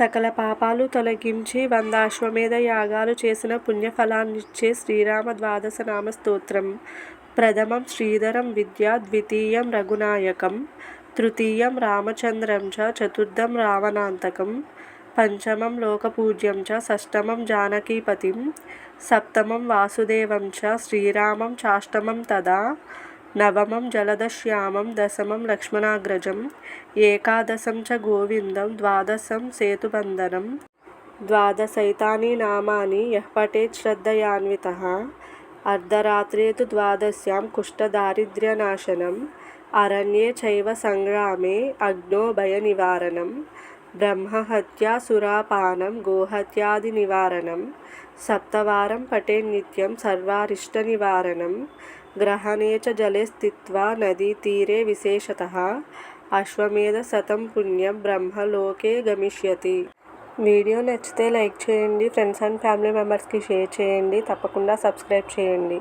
సకల పాపాలు తొలగించి వంద అశ్వమేధ యాగాలు చేసిన పుణ్యఫలాన్నిచ్చే శ్రీరామ ద్వాదశ నామ స్తోత్రం ప్రథమం శ్రీధరం విద్య ద్వితీయం రఘునాయకం తృతీయం రామచంద్రం చ చతుర్థం రావణాంతకం పంచమం లోకపూజ్యం చ షష్టమం జానకీపతిం సప్తమం వాసుదేవం చ శ్రీరామం చాష్టమం తదా నవమం జలదశ్యామం దశమం లక్ష్మణాగ్రజం ఏకాదశం చ గోవిందం ద్వాదశం సేతుబంధనం ద్వాదశైతాని నామాని యః పఠేత్ శ్రద్ధయాన్వితः అర్ధరాత్రే తు ద్వాదశ్యాం కుష్ఠదారిద్ర్యనాశనం అరణ్యే చైవ సంగ్రామే అగ్నో భయనివారణం బ్రహ్మహత్యా సురాపానం గోహత్యాది నివారణం సప్తవారం పటే నిత్యం సర్వారిష్ట నివారణం గ్రహణే చ జలే స్థిత్వా నదీతీరే విశేషతః అశ్వమేధ శతం పుణ్యం బ్రహ్మలోకే గమిష్యతి. వీడియో నచ్చితే లైక్ చేయండి ఫ్రెండ్స్ అండ్ ఫ్యామిలీ మెంబర్స్కి షేర్ చేయండి తప్పకుండా సబ్స్క్రైబ్ చేయండి.